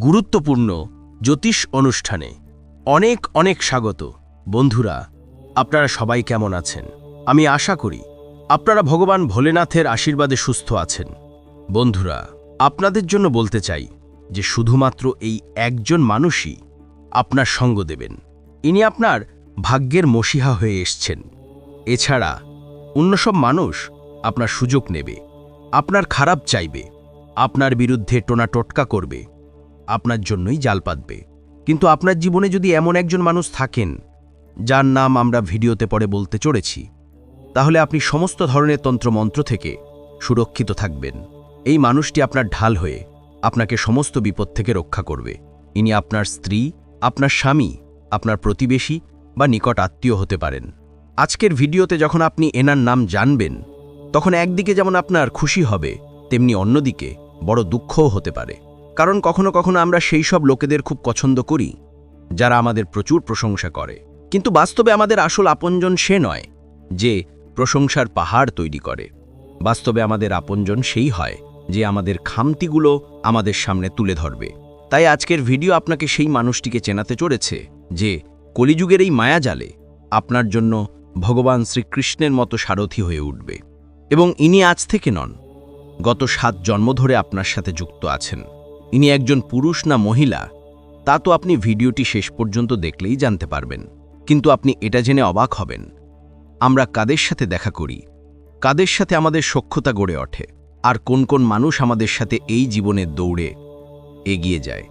গুরুত্বপূর্ণ জ্যোতিষ অনুষ্ঠানে অনেক অনেক স্বাগত। বন্ধুরা, আপনারা সবাই কেমন আছেন? আমি আশা করি আপনারা ভগবান ভোলেনাথের আশীর্বাদে সুস্থ আছেন। বন্ধুরা, আপনাদের জন্য বলতে চাই যে শুধুমাত্র এই একজন মানুষই আপনার সঙ্গ দেবেন। ইনি আপনার ভাগ্যের মসিহা হয়ে এসছেন। এছাড়া অন্য সব মানুষ আপনার সুযোগ নেবে, আপনার খারাপ চাইবে, আপনার বিরুদ্ধে টোনা টোটকা করবে আপনার জন্যই জাল পাতবে। কিন্তু আপনার জীবনে যদি এমন একজন মানুষ থাকেন, যার নাম আমরা ভিডিওতে পরে বলতে চড়েছি, তাহলে আপনি সমস্ত ধরনের তন্ত্রমন্ত্র থেকে সুরক্ষিত থাকবেন। এই মানুষটি আপনার ঢাল হয়ে আপনাকে সমস্ত বিপদ থেকে রক্ষা করবে। ইনি আপনার স্ত্রী, আপনার স্বামী, আপনার প্রতিবেশী বা নিকট আত্মীয় হতে পারেন। আজকের ভিডিওতে যখন আপনি এনার নাম জানবেন, তখন একদিকে যেমন আপনার খুশি হবে, তেমনি অন্যদিকে বড় দুঃখও হতে পারে। কারণ কখনো কখনো আমরা সেই সব লোকেদের খুব পছন্দ করি, যারা আমাদের প্রচুর প্রশংসা করে। কিন্তু বাস্তবে আমাদের আসল আপনজন সে নয়, যে প্রশংসার পাহাড় তৈরি করে। বাস্তবে আমাদের আপনজন সেই হয়, যে আমাদের খামতিগুলো আমাদের সামনে তুলে ধরবে। তাই আজকের ভিডিও আপনাকে সেই মানুষটিকে চেনাতে চড়েছে যে কলিযুগের এই মায়াজালে আপনার জন্য ভগবান শ্রীকৃষ্ণের মতো সারথি হয়ে উঠবে। এবং ইনি আজ থেকে নন, গত সাত জন্ম ধরে আপনার সাথে যুক্ত আছেন। ইনি একজন পুরুষ না মহিলা, তা তো আপনি ভিডিওটি শেষ পর্যন্ত দেখলেই জানতে পারবেন। কিন্তু আপনি এটা জেনে অবাক হবেন। আমরা কাদের সাথে দেখা করি? কাদের সাথে আমাদের সখ্যতা গড়ে ওঠে? আর কোন কোন মানুষ আমাদের সাথে এই জীবনের দৌড়ে এগিয়ে যায়?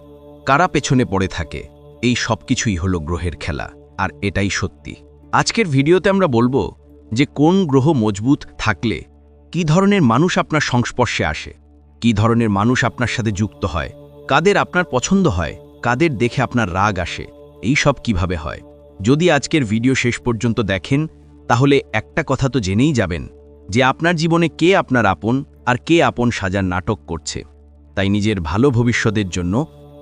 কারা পেছনে পড়ে থাকে? এই সব কিছুই হলো গ্রহের খেলা, আর এটাই সত্যি। আজকের ভিডিওতে আমরা বলব যে কোন গ্রহ মজবুত থাকলে কি ধরনের মানুষ আপনার সংস্পর্শে আসে? কি ধরনের মানুষ আপনার সাথে যুক্ত হয়? কাদের আপনার পছন্দ হয়? কাদের দেখে আপনার রাগ আসে? এই সব কীভাবে হয়? যদি আজকের ভিডিও শেষ পর্যন্ত দেখেন, তাহলে একটা কথা তো জেনেই যাবেন, যে আপনার জীবনে কে আপনার আপন আর কে আপন সাজার নাটক করছে। তাই নিজের ভালো ভবিষ্যতের জন্য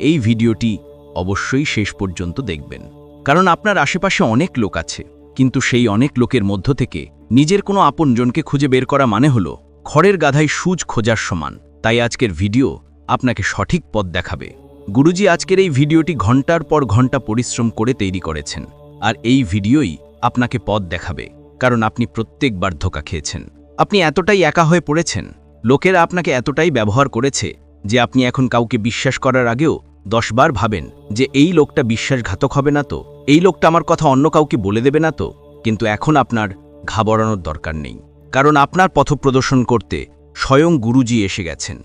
এই ভিডিওটি অবশ্যই শেষ পর্যন্ত দেখবেন। কারণ আপনার আশেপাশে অনেক লোক আছে, কিন্তু সেই অনেক লোকের মধ্য থেকে নিজের কোনো আপনজনকে খুঁজে বের করা মানে হল খড়ের গাধায় সুজ খোঁজার সমান। তাই আজকের ভিডিও আপনাকে সঠিক পথ দেখাবে। গুরুজি আজকের এই ভিডিওটি ঘণ্টার পর ঘণ্টা পরিশ্রম করে তৈরি করেছেন আর এই ভিডিওই আপনাকে পথ দেখাবে, কারণ আপনি প্রত্যেকবার ধোকা খেয়েছেন। আপনি এতটাই একা হয়ে পড়েছেন, লোকেরা আপনাকে এতটাই ব্যবহার করেছে যে আপনি এখন কাউকে বিশ্বাস করার আগেও দশবার ভাবেন যে এই লোকটা বিশ্বাসঘাতক হবে না তো, এই লোকটা আমার কথা অন্য কাউকে বলে দেবে না তো, কিন্তু এখন আপনার ঘাবড়ানোর দরকার নেই, কারণ আপনার পথপ্রদর্শন করতে স্বয়ং গুরুজি এসে গেছেন,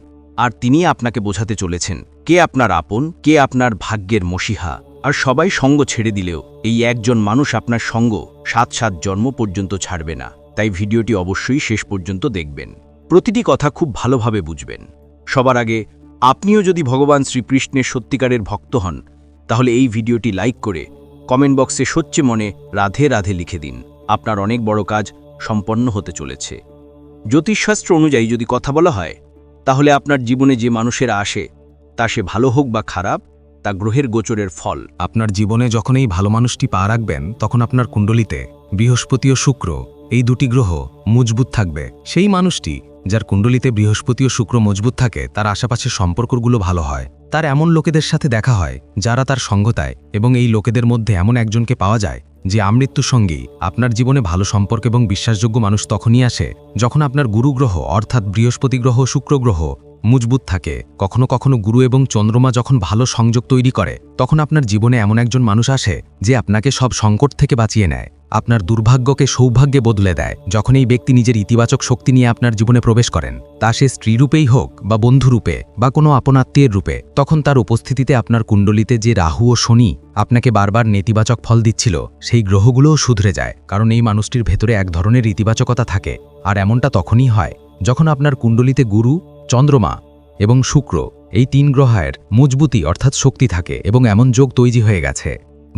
আর তিনি আপনাকে বোঝাতে চলেছেন কে আপনার আপন, কে আপনার ভাগ্যের মসিহা, আর সবাই সঙ্গ ছেড়ে দিলেও এই একজন মানুষ আপনার সঙ্গ সাত সাত জন্ম পর্যন্ত ছাড়বে না। তাই ভিডিওটি অবশ্যই শেষ পর্যন্ত দেখবেন। প্রতিটি কথা খুব ভালোভাবে বুঝবেন। সবার আগে, আপনিও যদি ভগবান শ্রীকৃষ্ণের সত্যিকারের ভক্ত হন, তাহলে এই ভিডিওটি লাইক করে কমেন্ট বক্সে সচ্চে মনে রাধে রাধে লিখে দিন। আপনার অনেক বড় কাজ সম্পন্ন হতে চলেছে। জ্যোতিষশাস্ত্র অনুযায়ী যদি কথা বলা হয়, তাহলে আপনার জীবনে যে মানুষেরা আসে, তা সে ভালো হোক বা খারাপ, তা গ্রহের গোচরের ফল। আপনার জীবনে যখন এই ভালো মানুষটি পা রাখবেন, তখন আপনার কুণ্ডলিতে বৃহস্পতি ও শুক্র, এই দুটি গ্রহ মজবুত থাকবে। সেই মানুষটি, যার কুণ্ডলিতে বৃহস্পতি ও শুক্র মজবুত থাকে, তার আশেপাশের সম্পর্কগুলো ভালো হয়। তার এমন লোকেদের সাথে দেখা হয়, যারা তার সঙ্গতায় এবং এই লোকেদের মধ্যে এমন একজনকে পাওয়া যায় যে আমৃত্যুর সঙ্গেই আপনার জীবনে ভালো সম্পর্ক এবং বিশ্বাসযোগ্য মানুষ তখনই আসে যখন আপনার গুরুগ্রহ অর্থাৎ বৃহস্পতি গ্রহ শুক্রগ্রহ মজবুত থাকে। কখনো কখনো গুরু এবং চন্দ্রমা যখন ভালো সংযোগ তৈরি করে, তখন আপনার জীবনে এমন একজন মানুষ আসে যে আপনাকে সব সংকট থেকে বাঁচিয়ে নেয়। আপনার দুর্ভাগ্যকে সৌভাগ্যে বদলে দেয়। যখন এই ব্যক্তি নিজের ইতিবাচক শক্তি নিয়ে আপনার জীবনে প্রবেশ করেন, তা সে স্ত্রীরূপেই হোক বা বন্ধুরূপে বা কোনো আপনাত্মীয়ের রূপে, তখন তার উপস্থিতিতে আপনার কুণ্ডলিতে যে রাহু ও শনি আপনাকে বারবার নেতিবাচক ফল দিচ্ছিল, সেই গ্রহগুলোও শুধরে যায়, কারণ এই মানুষটির ভেতরে এক ধরনের ইতিবাচকতা থাকে। আর এমনটা তখনই হয়, যখন আপনার কুণ্ডলিতে গুরু, চন্দ্রমা এবং শুক্র, এই তিন গ্রহের মজবুতি অর্থাৎ শক্তি থাকে এবং এমন যোগ তৈরি হয়ে গেছে।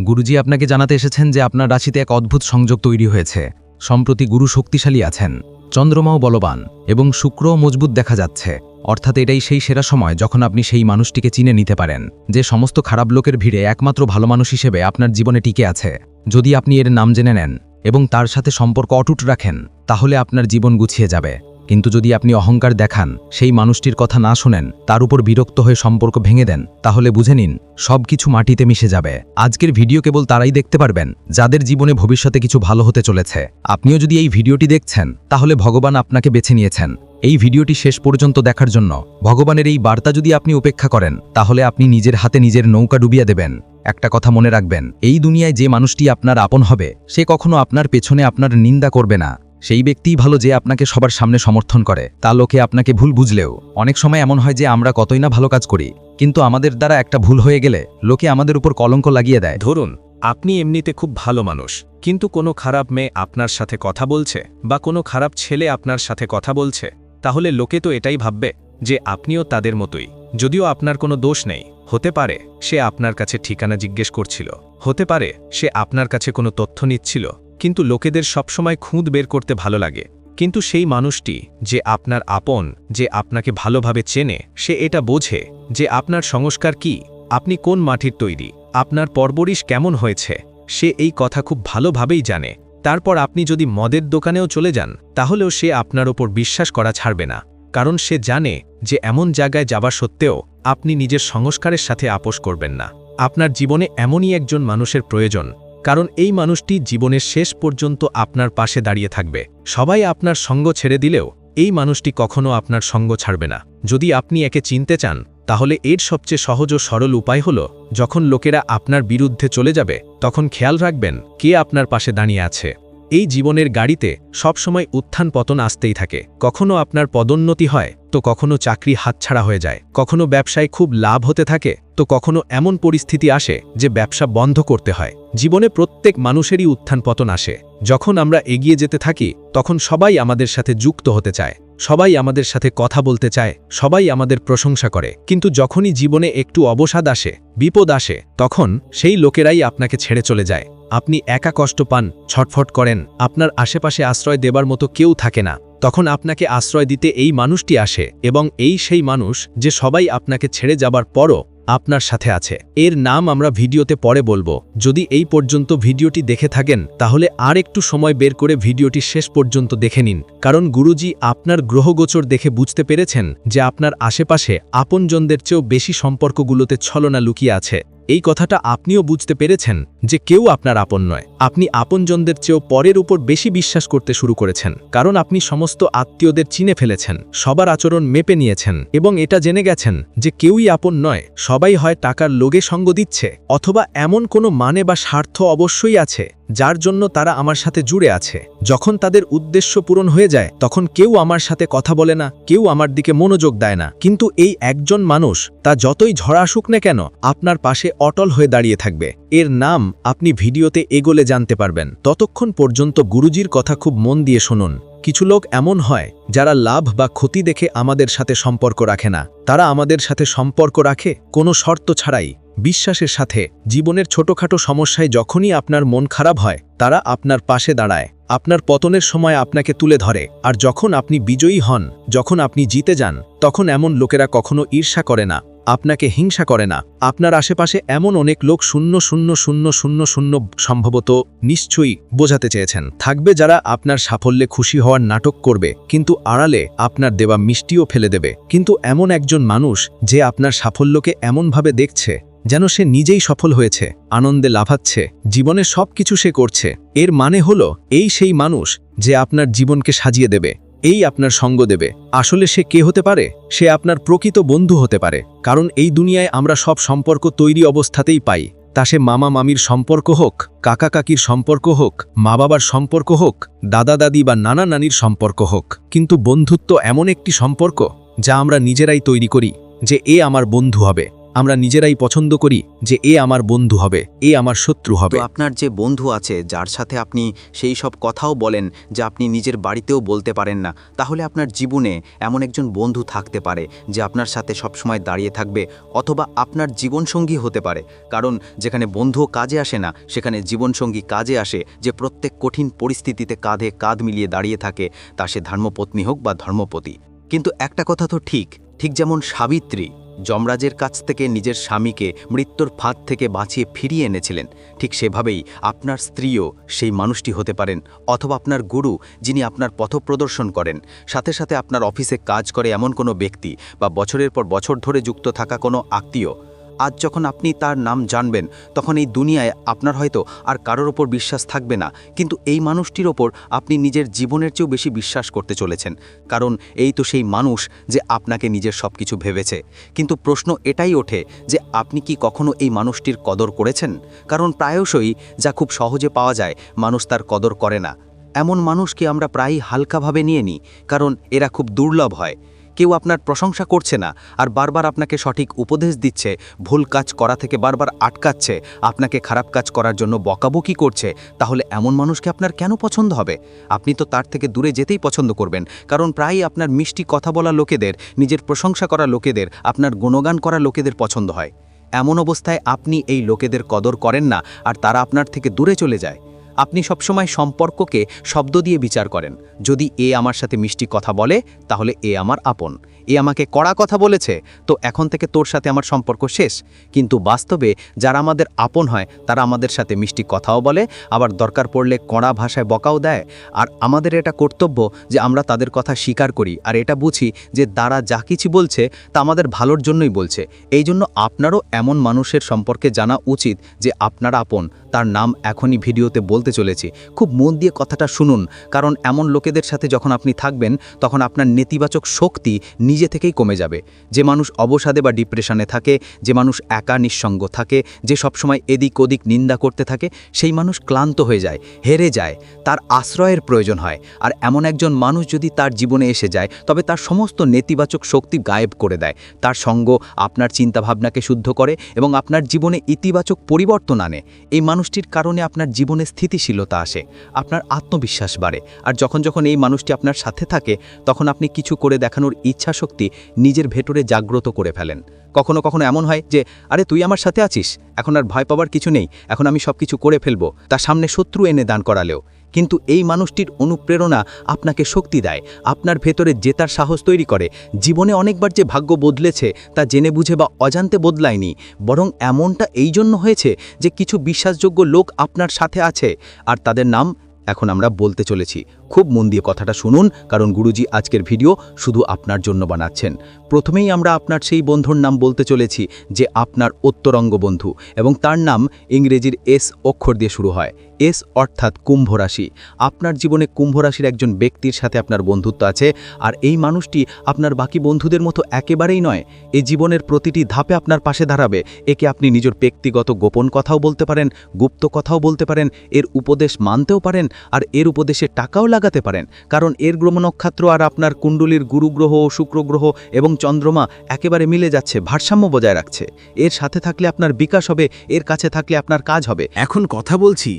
গুরুজি আপনাকে জানাতে এসেছেন যে আপনার রাশিতে এক অদ্ভুত সংযোগ তৈরি হয়েছে। সম্প্রতি গুরু শক্তিশালী আছেন, চন্দ্রমাও বলবান এবং শুক্রও মজবুত দেখা যাচ্ছে। অর্থাৎ এটাই সেই সেরা সময় যখন আপনি সেই মানুষটিকে চিনে নিতে পারেন, যে সমস্ত খারাপ লোকের ভিড়ে একমাত্র ভালো মানুষ হিসেবে আপনার জীবনে টিকে আছে। যদি আপনি এর নাম জেনে নেন এবং তার সাথে সম্পর্ক অটুট রাখেন, তাহলে আপনার জীবন গুছিয়ে যাবে। কিন্তু যদি আপনি অহংকার দেখান, সেই মানুষটির কথা না শোনেন, তার উপর বিরক্ত হয়ে সম্পর্ক ভেঙে দেন, তাহলে বুঝে নিন সব কিছু মাটিতে মিশে যাবে। আজকের ভিডিও কেবল তারাই দেখতে পারবেন, যাদের জীবনে ভবিষ্যতে কিছু ভালো হতে চলেছে। আপনিও যদি এই ভিডিওটি দেখছেন, তাহলে ভগবান আপনাকে বেছে নিয়েছেন। এই ভিডিওটি শেষ পর্যন্ত দেখার জন্য, ভগবানের এই বার্তা যদি আপনি উপেক্ষা করেন, তাহলে আপনি নিজের হাতে নিজের নৌকা ডুবিয়ে দেবেন। একটা কথা মনে রাখবেন, এই দুনিয়ায় যে মানুষটি আপনার আপন হবে, সে কখনো আপনার পেছনে আপনার নিন্দা করবে না। সেই ব্যক্তিই ভালো যে আপনাকে সবার সামনে সমর্থন করে, তা লোকে আপনাকে ভুল বুঝলেও। অনেক সময় এমন হয় যে আমরা কতই না ভালো কাজ করি, কিন্তু আমাদের দ্বারা একটা ভুল হয়ে গেলে লোকে আমাদের উপর কলঙ্ক লাগিয়ে দেয়। ধরুন, আপনি এমনিতে খুব ভালো মানুষ, কিন্তু কোনো খারাপ মেয়ে আপনার সাথে কথা বলছে বা কোনো খারাপ ছেলে আপনার সাথে কথা বলছে, তাহলে লোকে তো এটাই ভাববে যে আপনিও তাদের মতোই। যদিও আপনার কোনো দোষ নেই, হতে পারে সে আপনার কাছে ঠিকানা জিজ্ঞেস করছিল, হতে পারে সে আপনার কাছে কোনো তথ্য নিচ্ছিল কিন্তু লোকেদের সবসময় খুঁত বের করতে ভালো লাগে। কিন্তু সেই মানুষটি যে আপনার আপন, যে আপনাকে ভালোভাবে চেনে, সে এটা বোঝে যে আপনার সংস্কার কি, আপনি কোন মাটির তৈরি, আপনার পরবরিশ কেমন হয়েছে, সে এই কথা খুব ভালোভাবেই জানে। তারপর আপনি যদি মদের দোকানেও চলে যান, তাহলেও সে আপনার ওপর বিশ্বাস করা ছাড়বে না, কারণ সে জানে যে এমন জায়গায় যাবার সত্ত্বেও আপনি নিজের সংস্কারের সাথে আপোষ করবেন না। আপনার জীবনে এমনই একজন মানুষের প্রয়োজন কারণ এই মানুষটি জীবনের শেষ পর্যন্ত আপনার পাশে দাঁড়িয়ে থাকবে। সবাই আপনার সঙ্গ ছেড়ে দিলেও, এই মানুষটি কখনো আপনার সঙ্গ ছাড়বে না। যদি আপনি একে চিনতে চান, তাহলে এর সবচেয়ে সহজ ও সরল উপায় হল, যখন লোকেরা আপনার বিরুদ্ধে চলে যাবে, তখন খেয়াল রাখবেন কে আপনার পাশে দাঁড়িয়ে আছে। এই জীবনের গাড়িতে সবসময় উত্থান পতন আসতেই থাকে। কখনো আপনার পদোন্নতি হয়, তো কখনো চাকরি হাতছাড়া হয়ে যায়। কখনো ব্যবসায় খুব লাভ হতে থাকে, তো কখনো এমন পরিস্থিতি আসে যে ব্যবসা বন্ধ করতে হয়। জীবনে প্রত্যেক মানুষেরই উত্থান পতন আসে। যখন আমরা এগিয়ে যেতে থাকি, তখন সবাই আমাদের সাথে যুক্ত হতে চায়। সবাই আমাদের সাথে কথা বলতে চায়, সবাই আমাদের প্রশংসা করে। কিন্তু যখনই জীবনে একটু অবসাদ আসে, বিপদ আসে, তখন সেই লোকেরাই আপনাকে ছেড়ে চলে যায়। আপনি একা কষ্ট পান, ছটফট করেন, আপনার আশেপাশে আশ্রয় দেবার মতো কেউ থাকে না। তখন আপনাকে আশ্রয় দিতে এই মানুষটি আসে এবং এই সেই মানুষ যে সবাই আপনাকে ছেড়ে যাবার পরও আপনার সাথে আছে। এর নাম আমরা ভিডিওতে পরে বলব। যদি এই পর্যন্ত ভিডিওটি দেখে থাকেন, তাহলে আর একটু সময় বের করে ভিডিওটি শেষ পর্যন্ত দেখে নিন। কারণ গুরুজি আপনার গ্রহগোচর দেখে বুঝতে পেরেছেন যে আপনার আশেপাশে আপনজনদের চেয়েও বেশি সম্পর্কগুলোতে ছলনা লুকিয়ে আছে। এই কথাটা আপনিও বুঝতে পেরেছেন যে কেউ আপনার আপন নয়। আপনি আপনজনদের চেয়েও পরের উপর বেশি বিশ্বাস করতে শুরু করেছেন, কারণ আপনি সমস্ত আত্মীয়দের চিনে ফেলেছেন, সবার আচরণ মেপে নিয়েছেন এবং এটা জেনে গেছেন যে কেউই আপন নয়, সবাই হয় টাকার লোগে সঙ্গ দিচ্ছে, অথবা এমন কোনো মানে বা স্বার্থ অবশ্যই আছে যার জন্য তারা আমার সাথে জুড়ে আছে। যখন তাদের উদ্দেশ্য পূরণ হয়ে যায়, তখন কেউ আমার সাথে কথা বলে না, কেউ আমার দিকে মনোযোগ দেয় না। কিন্তু এই একজন মানুষ, তা যতই ঝড় আসুক না কেন, আপনার পাশে অটল হয়ে দাঁড়িয়ে থাকবে। এর নাম আপনি ভিডিওতে এগোলে জানতে পারবেন। ততক্ষণ পর্যন্ত গুরুজির কথা খুব মন দিয়ে শুনুন। কিছু লোক এমন হয়, যারা লাভ বা ক্ষতি দেখে আমাদের সাথে সম্পর্ক রাখে না। তারা আমাদের সাথে সম্পর্ক রাখে, কোনো শর্ত ছাড়াই। বিশ্বাসের সাথে, জীবনের ছোটখাটো সমস্যায় যখনই আপনার মন খারাপ হয়, তারা আপনার পাশে দাঁড়ায়। আপনার পতনের সময় আপনাকে তুলে ধরে, আর যখন আপনি বিজয়ী হন, যখন আপনি জিতে যান, তখন এমন লোকেরা কখনো ঈর্ষা করে না, আপনাকে হিংসা করে না। আপনার আশেপাশে এমন অনেক লোক শূন্য শূন্য শূন্য শূন্য শূন্য সম্ভবত নিশ্চয়ই বোঝাতে চেয়েছেন। থাকবে যারা আপনার সাফল্যে খুশি হওয়ার নাটক করবে, কিন্তু আড়ালে আপনার দেওয়া মিষ্টিও ফেলে দেবে। কিন্তু এমন একজন মানুষ, যে আপনার সাফল্যকে এমনভাবে দেখছে যেন সে নিজেই সফল হয়েছে, আনন্দে লাভাচ্ছে, জীবনে সব কিছু সে করছে। এর মানে হলো, এই সেই মানুষ যে আপনার জীবনকে সাজিয়ে দেবে, এই আপনার সঙ্গ দেবে। আসলে সে কে হতে পারে? সে আপনার প্রকৃত বন্ধু হতে পারে। কারণ এই দুনিয়ায় আমরা সব সম্পর্ক তৈরি অবস্থাতেই পাই। তা সে মামা মামির সম্পর্ক হোক, কাকা কাকির সম্পর্ক হোক, মা বাবার সম্পর্ক হোক, দাদা দাদি বা নানা নানির সম্পর্ক হোক। কিন্তু বন্ধুত্ব এমন একটি সম্পর্ক যা আমরা নিজেরাই তৈরি করি যে এ আমার বন্ধু হবে। আমরা নিজেরাই পছন্দ করি যে এ আমার বন্ধু হবে এ আমার শত্রু হবে। আপনার যে বন্ধু আছে যার সাথে আপনি সেই সব কথাও বলেন যে আপনি নিজের বাড়িতেও বলতে পারেন না তাহলে আপনার জীবনে এমন একজন বন্ধু থাকতে পারে যে আপনার সাথে সবসময় দাঁড়িয়ে থাকবে অথবা আপনার জীবনসঙ্গী হতে পারে। কারণ যেখানে বন্ধুও কাজে আসে না সেখানে জীবনসঙ্গী কাজে আসে যে প্রত্যেক কঠিন পরিস্থিতিতে কাঁধে কাঁধ মিলিয়ে দাঁড়িয়ে থাকে তা সে ধর্মপত্নী হোক বা ধর্মপতি। কিন্তু একটা কথা তো ঠিক ঠিক যেমন সাবিত্রী। যমরাজের কাছ থেকে নিজের স্বামীকে মৃত্যুর ফাঁদ থেকে বাঁচিয়ে ফিরিয়ে এনেছিলেন। ঠিক সেভাবেই আপনার স্ত্রীও সেই মানুষটি হতে পারেন অথবা আপনার গুরু যিনি আপনার পথ প্রদর্শন করেন। সাথে সাথে আপনার অফিসে কাজ করে এমন কোনো ব্যক্তি বা বছরের পর বছর ধরে যুক্ত থাকা কোনো আত্মীয় আজ যখন আপনি তার নাম জানবেন, তখন এই দুনিয়ায় আপনার হয়তো আর কারোর ওপর বিশ্বাস থাকবে না। কিন্তু এই মানুষটির ওপর আপনি নিজের জীবনের চেয়েও বেশি বিশ্বাস করতে চলেছেন। কারণ এই তো সেই মানুষ যে আপনাকে নিজের সব কিছু ভেবেছে। কিন্তু প্রশ্ন এটাই ওঠে যে আপনি কি কখনো এই মানুষটির কদর করেছেন? কারণ প্রায়শই যা খুব সহজে পাওয়া যায়, মানুষ তার কদর করে না। এমন মানুষকে আমরা প্রায়ই হালকাভাবে নিয়ে নিই, কারণ এরা খুব দুর্লভ হয়। কেউ আপনার প্রশংসা করছে না আর বারবার আপনাকে সঠিক উপদেশ দিচ্ছে, ভুল কাজ করা থেকে বারবার আটকাচ্ছে, আপনাকে খারাপ কাজ করার জন্য বকাবকি করছে, তাহলে এমন মানুষকে আপনার কেন পছন্দ হবে? আপনি তো তার থেকে দূরে যেতেই পছন্দ করবেন, কারণ প্রায়ই আপনার মিষ্টি কথা বলা লোকেদের, নিজের প্রশংসা করা লোকেদের, আপনার গুণগান করা লোকেদের পছন্দ হয়। এমন অবস্থায় আপনি এই লোকেদের কদর করেন না, আর তারা আপনার থেকে দূরে চলে যায়। আপনি সবসময় সম্পর্ককে শব্দ দিয়ে বিচার করেন। যদি এ আমার সাথে মিষ্টি কথা বলে, তাহলে এ আমার আপন। এ আমাকে কড়া কথা বলেছে, তো এখন থেকে তোর সাথে আমার সম্পর্ক শেষ। কিন্তু বাস্তবে যারা আমাদের আপন হয়, তারা আমাদের সাথে মিষ্টি কথাও বলে, আবার দরকার পড়লে কড়া ভাষায় বকাও দেয়। আর আমাদের এটা কর্তব্য যে আমরা তাদের কথা স্বীকার করি, আর এটা বুঝি যে তারা যা কিছু বলছে, তা আমাদের ভালোর জন্যই বলছে। এই জন্য আপনারও এমন মানুষের সম্পর্কে জানা উচিত যে আপনার আপন। তার নাম এখনই ভিডিওতে বলতে চলেছি। খুব মন দিয়ে কথাটা শুনুন, কারণ এমন লোকেদের সাথে যখন আপনি থাকবেন, তখন আপনার নেতিবাচক শক্তি নিজে থেকেই কমে যাবে। যে মানুষ অবসাদে বা ডিপ্রেশনে থাকে, যে মানুষ একা নিঃসঙ্গ থাকে, যে সবসময় এদিক ওদিক নিন্দা করতে থাকে, সেই মানুষ ক্লান্ত হয়ে যায়, হেরে যায়। তার আশ্রয়ের প্রয়োজন হয়। আর এমন একজন মানুষ যদি তার জীবনে এসে যায়, তবে তার সমস্ত নেতিবাচক শক্তি গায়েব করে দেয়। তার সঙ্গ আপনার চিন্তাভাবনাকে শুদ্ধ করে এবং আপনার জীবনে ইতিবাচক পরিবর্তন আনে। এই মানুষটির কারণে আপনার জীবনে স্থিতিশীলতা আসে, আপনার আত্মবিশ্বাস বাড়ে। আর যখন যখন এই মানুষটি আপনার সাথে থাকে, তখন আপনি কিছু করে দেখানোর ইচ্ছা শক্তি নিজের ভেতরে জাগ্রত করে ফেলেন। কখনো কখনো এমন হয় যে, আরে, তুই আমার সাথে আছিস? এখন আর ভয় পাওয়ার কিছু নেই। এখন আমি সব কিছু করে ফেলব। তার সামনে শত্রু এনে দান করালেও। কিন্তু এই মানুষটির অনুপ্রেরণা আপনাকে শক্তি দেয়। আপনার ভেতরে জেতার সাহস তৈরি করে। জীবনে অনেকবার যে ভাগ্য বদলেছে, তা জেনে বুঝে বা অজান্তে বদলায়নি। বরং এমনটা এই জন্য হয়েছে যে, কিছু বিশ্বাসযোগ্য লোক আপনার সাথে আছে। আর তাদের নাম এখন আমরা বলতে চলেছি। খুব মন দিয়ে কথাটা শুনুন, কারণ গুরুজি আজকের ভিডিও শুধু আপনার জন্য বানাচ্ছেন। প্রথমেই আমরা আপনার সেই বন্ধুর নাম বলতে চলেছি, যে আপনার উত্তরঙ্গ বন্ধু, এবং তার নাম ইংরেজির এস অক্ষর দিয়ে শুরু হয়। এস অর্থাৎ কুম্ভ রাশি। আপনার জীবনে কুম্ভ রাশির একজন ব্যক্তির সাথে আপনার বন্ধুত্ব আছে, আর এই মানুষটি আপনার বাকি বন্ধুদের মতো একেবারেই নয় এই জীবনের প্রতিটি ধাপে আপনার পাশে দাঁড়াবে। একে আপনি নিজের ব্যক্তিগত গোপন কথাও বলতে পারেন, গুপ্ত কথাও বলতে পারেন, এর উপদেশ মানতেও পারেন, আর এর উপদেশে টাকাও লাগাতে পারেন, কারণ এর গ্রহ নক্ষত্র আর আপনার কুণ্ডলীর গুরুগ্রহ, শুক্রগ্রহ এবং চন্দ্রমা একেবারে মিলে যাচ্ছে, ভারসাম্য বজায় রাখছে। এর সাথে থাকলে আপনার বিকাশ হবে, এর কাছে থাকলে আপনার কাজ হবে। এখন কথা বলছি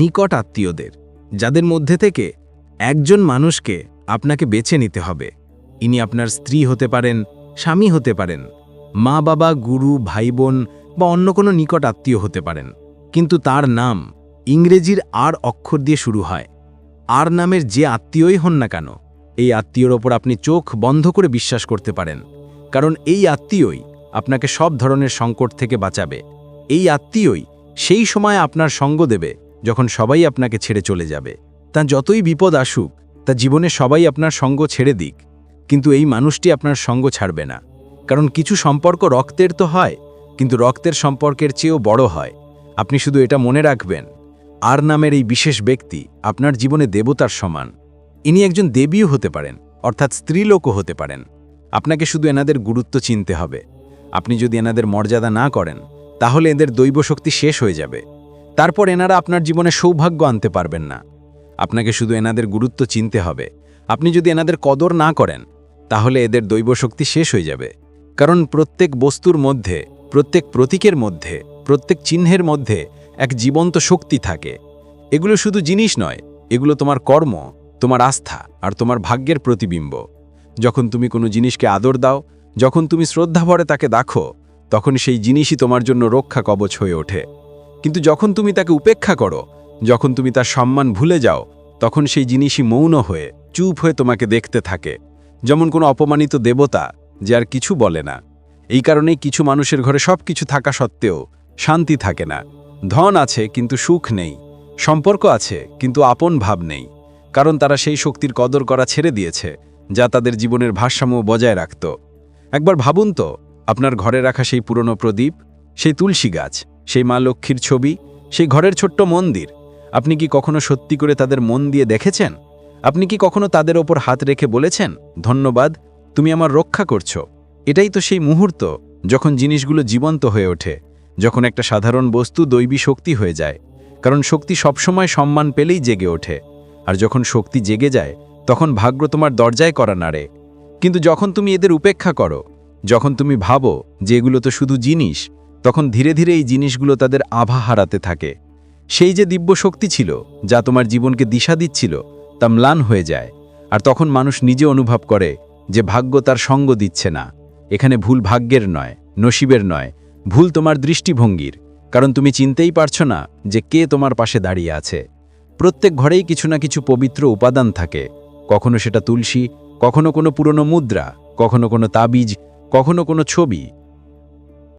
নিকট আত্মীয়দের, যাদের মধ্যে থেকে একজন মানুষকে আপনাকে বেছে নিতে হবে। ইনি আপনার স্ত্রী হতে পারেন, স্বামী হতে পারেন, মা, বাবা, গুরু, ভাই, বোন বা অন্য কোনো নিকট আত্মীয় হতে পারেন। কিন্তু তার নাম ইংরেজির আর অক্ষর দিয়ে শুরু হয়। আর নামের যে আত্মীয়ই হন না কেন, এই আত্মীয়র ওপর আপনি চোখ বন্ধ করে বিশ্বাস করতে পারেন। কারণ এই আত্মীয়ই আপনাকে সব ধরনের সংকট থেকে বাঁচাবে। এই আত্মীয়ই সেই সময় আপনার সঙ্গ দেবে যখন সবাই আপনাকে ছেড়ে চলে যাবে। তা যতই বিপদ আসুক, তা জীবনে সবাই আপনার সঙ্গ ছেড়ে দিক। কিন্তু এই মানুষটি আপনার সঙ্গ ছাড়বে না। কারণ কিছু সম্পর্ক রক্তের তো হয়, কিন্তু রক্তের সম্পর্কের চেয়েও বড় হয়। আপনি শুধু এটা মনে রাখবেন। আর নামের এই বিশেষ ব্যক্তি আপনার জীবনে দেবতার সমান। ইনি একজন দেবীও হতে পারেন, অর্থাৎ স্ত্রীলোকও হতে পারেন। আপনাকে শুধু এনাদের গুরুত্ব চিনতে হবে। আপনি যদি এনাদের মর্যাদা না করেন, তাহলে এদের দৈব শক্তি শেষ হয়ে যাবে। তারপর এনারা আপনার জীবনে সৌভাগ্য আনতে পারবেন না। আপনাকে শুধু এনাদের গুরুত্ব চিনতে হবে। আপনি যদি এনাদের কদর না করেন, তাহলে এদের দৈব শক্তি শেষ হয়ে যাবে। কারণ প্রত্যেক বস্তুর মধ্যে, প্রত্যেক প্রতীকের মধ্যে, প্রত্যেক চিহ্নের মধ্যে এক জীবন্ত শক্তি থাকে। এগুলো শুধু জিনিস নয়, এগুলো তোমার কর্ম, তোমার আস্থা আর তোমার ভাগ্যের প্রতিবিম্ব। যখন তুমি কোনো জিনিসকে আদর দাও, যখন তুমি শ্রদ্ধা ভরে তাকে দেখো, তখন সেই জিনিসই তোমার জন্য রক্ষা কবচ হয়ে ওঠে। কিন্তু যখন তুমি তাকে উপেক্ষা করো, যখন তুমি তার সম্মান ভুলে যাও, তখন সেই জিনিসই মৌন হয়ে, চুপ হয়ে তোমাকে দেখতে থাকে। যেমন কোনো অপমানিত দেবতা, যে আর কিছু বলে না। এই কারণেই কিছু মানুষের ঘরে সব কিছু থাকা সত্ত্বেও শান্তি থাকে না। ধন আছে, কিন্তু সুখ নেই। সম্পর্ক আছে, কিন্তু আপন ভাব নেই। কারণ তারা সেই শক্তির কদর করা ছেড়ে দিয়েছে, যা তাদের জীবনের ভারসাম্য বজায় রাখত। একবার ভাবুন তো, আপনার ঘরে রাখা সেই পুরনো প্রদীপ, সেই তুলসী গাছ, সেই মা লক্ষ্মীর ছবি, সেই ঘরের ছোট্ট মন্দির, আপনি কি কখনো সত্যি করে তাদের মন দিয়ে দেখেছেন? আপনি কি কখনো তাদের ওপর হাত রেখে বলেছেন, ধন্যবাদ, তুমি আমার রক্ষা করছ এটাই তো সেই মুহূর্ত যখন জিনিসগুলো জীবন্ত হয়ে ওঠে। যখন একটা সাধারণ বস্তু দৈবী শক্তি হয়ে যায়, কারণ শক্তি সবসময় সম্মান পেলেই জেগে ওঠে, আর যখন শক্তি জেগে যায়, তখন ভাগ্য তোমার দরজায় করা নাড়ে। কিন্তু যখন তুমি এদের উপেক্ষা করো, যখন তুমি ভাবো যে এগুলো তো শুধু জিনিস, তখন ধীরে ধীরে এই জিনিসগুলো তাদের আভা হারাতে থাকে। সেই যে দিব্য শক্তি ছিল, যা তোমার জীবনকে দিশা দিচ্ছিল, তা ম্লান হয়ে যায়, আর তখন মানুষ নিজে অনুভব করে যে ভাগ্য তার সঙ্গ দিচ্ছে না। এখানে ভুল ভাগ্যের নয়, নসিবের নয় ভুল তোমার দৃষ্টিভঙ্গির, কারণ তুমি চিনতেই পারছ না যে কে তোমার পাশে দাঁড়িয়ে আছে। প্রত্যেক ঘরেই কিছু না কিছু পবিত্র উপাদান থাকে। কখনো সেটা তুলসী, কখনো কোনো পুরনো মুদ্রা, কখনো কোনো তাবিজ, কখনো কোনো ছবি